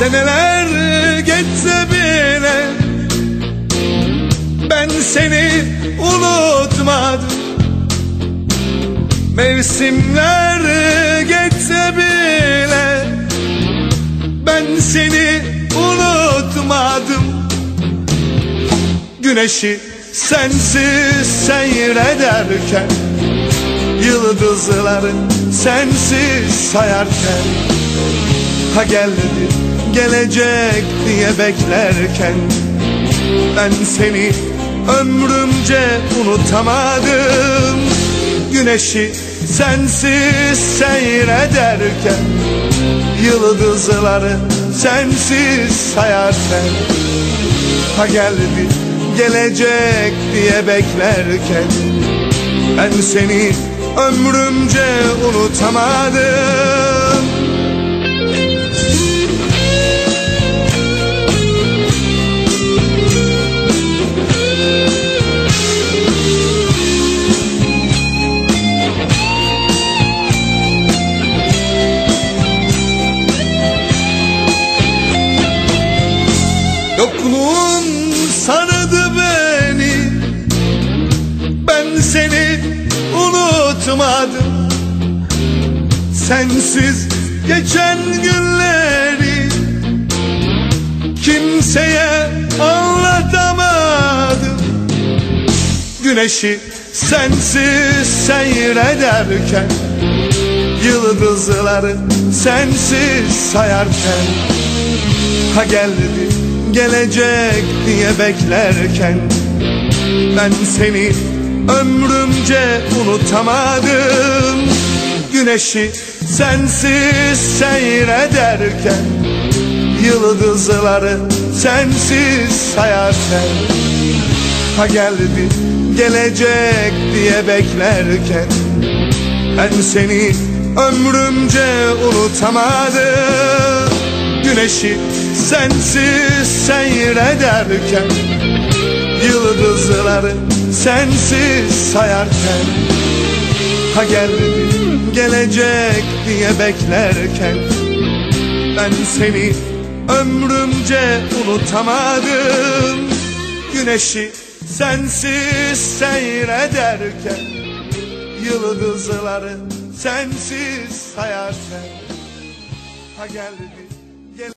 Seneler geçse bile Ben seni unutmadım. Mevsimler geçse bile Ben seni unutmadım. Güneşi sensiz seyrederken Yıldızları sensiz sayarken Ha gel dedi gelecek diye beklerken Ben seni ömrümce unutamadım. Güneşi sensiz seyrederken Yıldızları sensiz sayarken Ha geldi gelecek diye beklerken Ben seni ömrümce unutamadım Sardı beni. Ben seni unutmadım. Sensiz geçen günleri Kimseye anlatamadım. Güneşi sensiz seyrederken Yıldızları sensiz sayarken Ha geldi gelecek diye beklerken Ben seni ömrümce unutamadım. Güneşi sensiz seyrederken Yıldızları sensiz sayarken Ha geldi gelecek diye beklerken Ben seni ömrümce unutamadım. Güneşi sensiz seyrederken Yıldızları sensiz sayarken Ha geldi gelecek diye beklerken Ben seni ömrümce unutamadım. Güneşi sensiz seyrederken Yıldızları sensiz sayarken Ha geldi